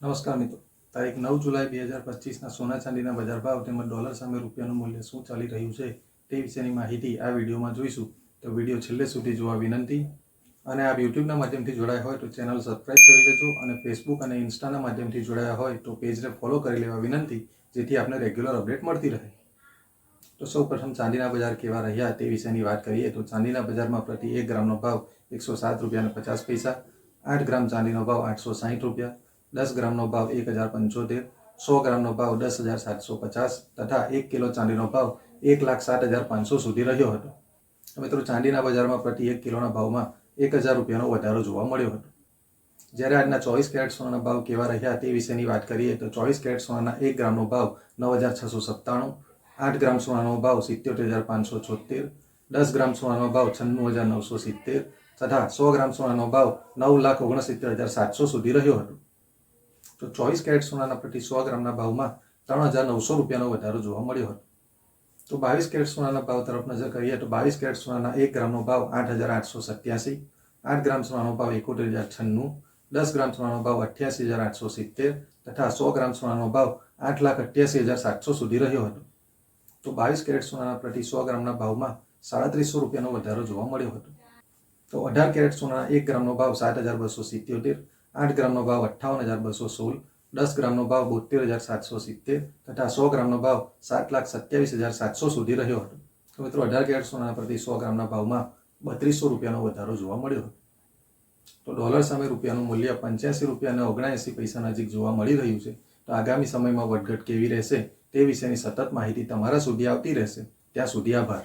નમસ્કાર મિત્રો. તારીખ નવ જુલાઈ બે હજાર પચીસના સોના ચાંદીના બજાર ભાવ તેમજ ડોલર સામે રૂપિયાનું મૂલ્ય શું ચાલી રહ્યું છે તે વિશેની માહિતી આ વિડીયોમાં જોઈશું. તો વીડિયો છેલ્લે સુધી જોવા વિનંતી. અને આ યુટ્યુબના માધ્યમથી જોડાયા હોય તો ચેનલ સબસ્ક્રાઇબ કરી લેજો અને ફેસબુક અને ઇન્સ્ટાના માધ્યમથી જોડાયા હોય તો પેજને ફોલો કરી લેવા વિનંતી, જેથી આપને રેગ્યુલર અપડેટ મળતી રહે. તો સૌ પ્રથમ ચાંદીના બજાર કેવા રહ્યા તે વિશેની વાત કરીએ તો ચાંદીના બજારમાં પ્રતિ એક ગ્રામનો ભાવ એકસો સાત રૂપિયા પચાસ પૈસા, આઠ ગ્રામ ચાંદીનો ભાવ આઠસો સાહીઠ રૂપિયા દસ ગ્રામનો ભાવ એક હજાર પંચોતેર, સો ગ્રામનો ભાવ દસ હજાર સાતસો પચાસ તથા એક કિલો ચાંદીનો ભાવ એક લાખ સાત હજાર પાંચસો સુધી રહ્યો હતો. મિત્રો, ચાંદીના બજારમાં પ્રતિ એક કિલોના ભાવમાં એક હજાર રૂપિયાનો વધારો જોવા મળ્યો હતો. જ્યારે આજના ચોવીસ કેરેટ સોનાના ભાવ કેવા રહ્યા તે વિશેની વાત કરીએ તો ચોવીસ કેરેટ સોનાના એક ગ્રામનો ભાવ નવ હજાર છસો સત્તાણું, આઠ ગ્રામ સોનાનો ભાવ સિત્યોતેર હજાર પાંચસો છોતેર દસ ગ્રામ સોનાનો ભાવ છન્નું હજાર નવસો સિત્તેર તથા સો ગ્રામ સોનાનો ભાવ નવ લાખ ઓગણસિત્તેર હજાર સાતસો સુધી રહ્યો હતો. તો ચોવીસ કેરેટ સોનાના પ્રતિ સો ગ્રામના ભાવમાં ત્રણ હજાર નવસો રૂપિયાનો વધારો જોવા મળ્યો હતો. તો બાવીસ કેરેટ સોનાના ભાવ તરફ નજર કરીએ તો બાવીસ કેરેટ સોનાના એક ગ્રામનો ભાવ આઠ હજાર આઠસો સત્યાસી, આઠ ગ્રામ સોનાનો ભાવ એકોતેર હજાર છન્નું, દસ ગ્રામ સોનાનો ભાવ અઠ્યાસી હજાર આઠસો સિત્તેર તથા સો ગ્રામ સોનાનો ભાવ આઠ લાખ અઠ્યાસી હજાર સાતસો સુધી રહ્યો હતો. તો બાવીસ કેરેટ સોનાના પ્રતિ સો ગ્રામના ભાવમાં સાડત્રીસો રૂપિયાનો વધારો જોવા મળ્યો હતો. તો અઢાર કેરેટ સોનાના એક ગ્રામનો ભાવ સાત હજાર બસો સિત્યોતેર આઠ ગ્રામનો ભાવ અઠ્ઠાવન હજાર બસો સોળ, દસ ગ્રામનો ભાવ બોતેર હજાર સાતસો સિત્તેર તથા સો ગ્રામનો ભાવ સાત લાખ સત્યાવીસ હજાર સાતસો સુધી રહ્યો હતો. તો મિત્રો, અઢાર કેરેટ સોનાના પ્રતિ સો ગ્રામના ભાવમાં બત્રીસો રૂપિયાનો વધારો જોવા મળ્યો હતો. તો ડોલર સામે રૂપિયાનું મૂલ્ય પંચ્યાસી રૂપિયા અને ઓગણએંસી પૈસા નજીક જોવા મળી રહ્યું છે. તો આગામી સમયમાં વધઘટ કેવી રહેશે તે વિશેની સતત માહિતી તમારા સુધી આવતી રહેશે. ત્યાં સુધી આભાર.